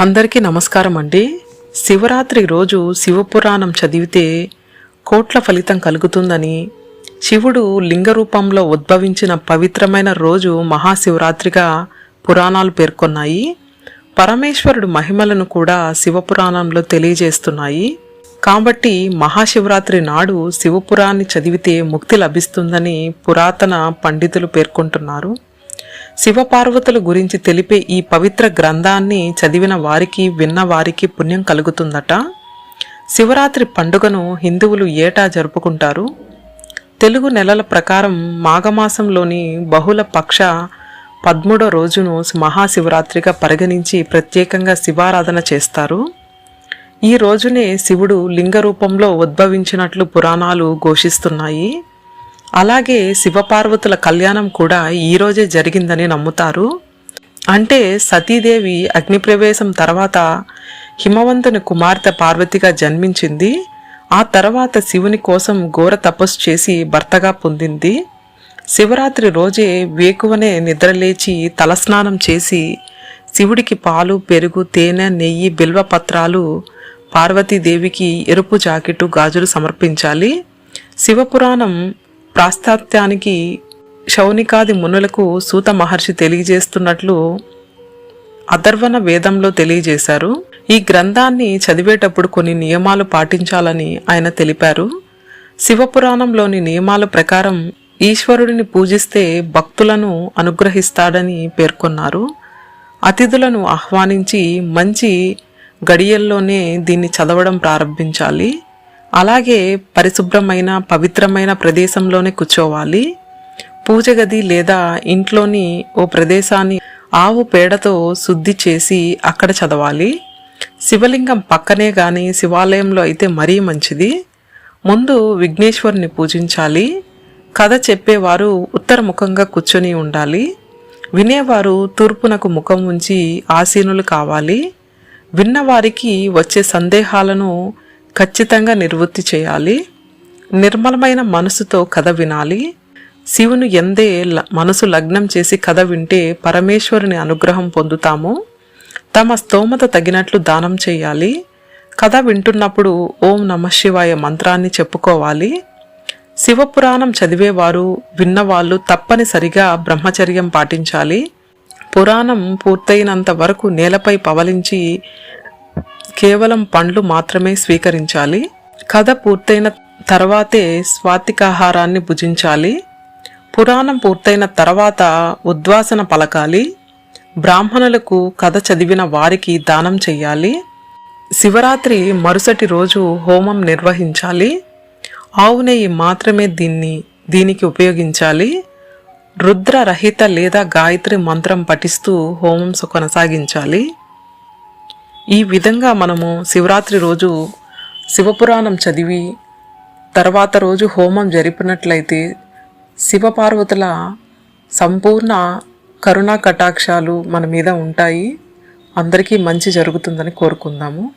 అందరికీ నమస్కారం అండి. శివరాత్రి రోజు శివపురాణం చదివితే కోట్ల ఫలితం కలుగుతుందని శివుడు లింగ రూపంలో ఉద్భవించిన పవిత్రమైన రోజు మహాశివరాత్రిగా పురాణాలు పేర్కొన్నాయి. పరమేశ్వరుడు మహిమలను కూడా శివపురాణంలో తెలియజేస్తున్నాయి. కాబట్టి మహాశివరాత్రి నాడు శివపురాన్ని చదివితే ముక్తి లభిస్తుందని పురాతన పండితులు పేర్కొంటున్నారు. శివపార్వతుల గురించి తెలిపే ఈ పవిత్ర గ్రంథాన్ని చదివిన వారికి విన్న వారికి పుణ్యం కలుగుతుందట. శివరాత్రి పండుగను హిందువులు ఏటా జరుపుకుంటారు? తెలుగు నెలల ప్రకారం మాఘమాసంలోని బహుళ పక్ష పదమూడో రోజును మహాశివరాత్రిగా పరిగణించి ప్రత్యేకంగా శివారాధన చేస్తారు. ఈ రోజునే శివుడు లింగ రూపంలో ఉద్భవించినట్లు పురాణాలు ఘోషిస్తున్నాయి. అలాగే శివపార్వతుల కళ్యాణం కూడా ఈరోజే జరిగిందని నమ్ముతారు. అంటే సతీదేవి అగ్నిప్రవేశం తర్వాత హిమవంతుని కుమార్తె పార్వతిగా జన్మించింది. ఆ తర్వాత శివుని కోసం ఘోర తపస్సు చేసి భర్తగా పొందింది. శివరాత్రి రోజే వేకువనే నిద్రలేచి తలస్నానం చేసి శివుడికి పాలు పెరుగు తేనె నెయ్యి బిల్వపత్రాలు పార్వతీదేవికి ఎరుపు జాకెట్టు గాజులు సమర్పించాలి. శివపురాణం ప్రాస్తాత్యానికి శౌనికాది మునులకు సూత మహర్షి తెలియజేస్తున్నట్లు అధర్వణ వేదంలో తెలియజేశారు. ఈ గ్రంథాన్ని చదివేటప్పుడు కొన్ని నియమాలు పాటించాలని ఆయన తెలిపారు. శివపురాణంలోని నియమాల ప్రకారం ఈశ్వరుడిని పూజిస్తే భక్తులను అనుగ్రహిస్తాడని పేర్కొన్నారు. అతిథులను ఆహ్వానించి మంచి గడియల్లోనే దీన్ని చదవడం ప్రారంభించాలి. అలాగే పరిశుభ్రమైన పవిత్రమైన ప్రదేశంలోనే కూర్చోవాలి. పూజ గది లేదా ఇంట్లోని ఓ ప్రదేశాన్ని ఆవు పేడతో శుద్ధి చేసి అక్కడ చదవాలి. శివలింగం పక్కనే కానీ శివాలయంలో అయితే మరీ మంచిది. ముందు విఘ్నేశ్వరుని పూజించాలి. కథ చెప్పేవారు ఉత్తరముఖంగా కూర్చొని ఉండాలి. వినేవారు తూర్పునకు ముఖం ఉంచి ఆసీనులు కావాలి. విన్నవారికి వచ్చే సందేహాలను ఖచ్చితంగా నివృత్తి చేయాలి. నిర్మలమైన మనసుతో కథ వినాలి. శివుని ఎందే ల- మనసు లగ్నం చేసి కథ వింటే పరమేశ్వరుని అనుగ్రహం పొందుతాము. తమ స్తోమత తగినట్లు దానం చేయాలి. కథ వింటున్నప్పుడు ఓం నమ శివాయ మంత్రాన్ని చెప్పుకోవాలి. శివపురాణం చదివేవారు విన్నవాళ్ళు తప్పనిసరిగా బ్రహ్మచర్యం పాటించాలి. పురాణం పూర్తయినంత వరకు నేలపై పవలించి కేవలం పండ్లు మాత్రమే స్వీకరించాలి. కథ పూర్తయిన తర్వాతే స్వాతికాహారాన్ని భుజించాలి. పురాణం పూర్తయిన తర్వాత ఉద్వాసన పలకాలి. బ్రాహ్మణులకు కథ చదివిన వారికి దానం చెయ్యాలి. శివరాత్రి మరుసటి రోజు హోమం నిర్వహించాలి. ఆవు నెయ్యి మాత్రమే దీన్ని దీనికి ఉపయోగించాలి. రుద్రరహిత లేదా గాయత్రి మంత్రం పఠిస్తూ హోమం కొనసాగించాలి. ఈ విధంగా మనము శివరాత్రి రోజు శివపురాణం చదివి తర్వాత రోజు హోమం జరిపినట్లయితే శివపార్వతుల సంపూర్ణ కరుణా కటాక్షాలు మన మీద ఉంటాయి. అందరికీ మంచి జరుగుతుందని కోరుకుందాము.